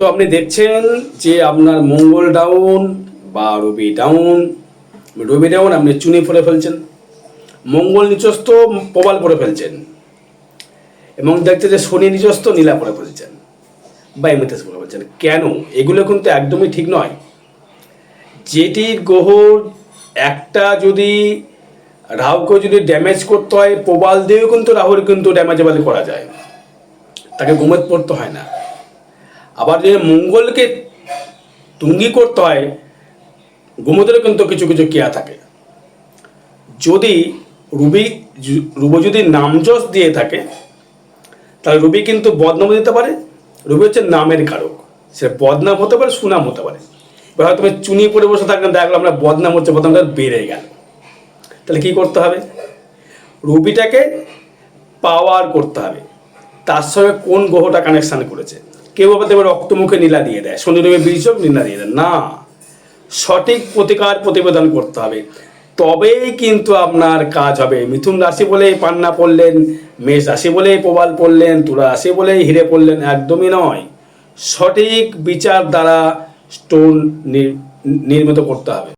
তো আপনি দেখছেন যে আপনার মঙ্গল ডাউন বা রবি ডাউন রবি ডাউন আপনি চুনি পরে ফেলছেন। মঙ্গল নিচস্থ প্রবাল পরে ফেলছেন। এবং দেখছে যে শনি নিচস্থ নীলা পরে ফেলছেন বা এমএতেস পরে ফেলছেন। কেন? এগুলো কিন্তু একদমই ঠিক নয়। যেটির গ্রহ একটা যদি রাহুকে যদি ড্যামেজ করতে হয়, প্রবাল দিয়েও কিন্তু রাহুর কিন্তু ড্যামেজেবল করা যায়। তাকে গোমেদ পড়তে হয় না। আবার যদি মঙ্গলকে তুঙ্গি করতে হয় গোমতেরও কিন্তু কিছু কিছু ক্রিয়া থাকে। যদি রুবি রুবো যদি নামযশ দিয়ে থাকে, তাহলে রুবি কিন্তু বদনাম দিতে পারে। রুবি হচ্ছে নামের কারক। সে বদনাম হতে পারে, সুনাম হতে পারে। এবার হয়তো চুনি পরে বসে থাকলে দেখল আমরা বদনাম হচ্ছে বদনামটা বেড়ে গেল। তাহলে কি করতে হবে? রুবিটাকে পাওয়ার করতে হবে। তার সঙ্গে কোন গ্রহটা কানেকশান করেছে? কেউ আবার দেবে রক্তমুখে নীলা দিয়ে দেয় শনি রবি বীজক নীলা দিয়ে দেয়। না, সঠিক প্রতিকার প্রতিবেদন করতে হবে। তবেই কিন্তু আপনার কাজ হবে। মিথুন রাশি বলেই পান্না পড়লেন, মেষ রাশি বলেই প্রবাল পড়লেন, তুলা রাশি বলেই হিরে পড়লেন, একদমই নয়। সঠিক বিচার দ্বারা স্টোন নির্মিত করতে হবে।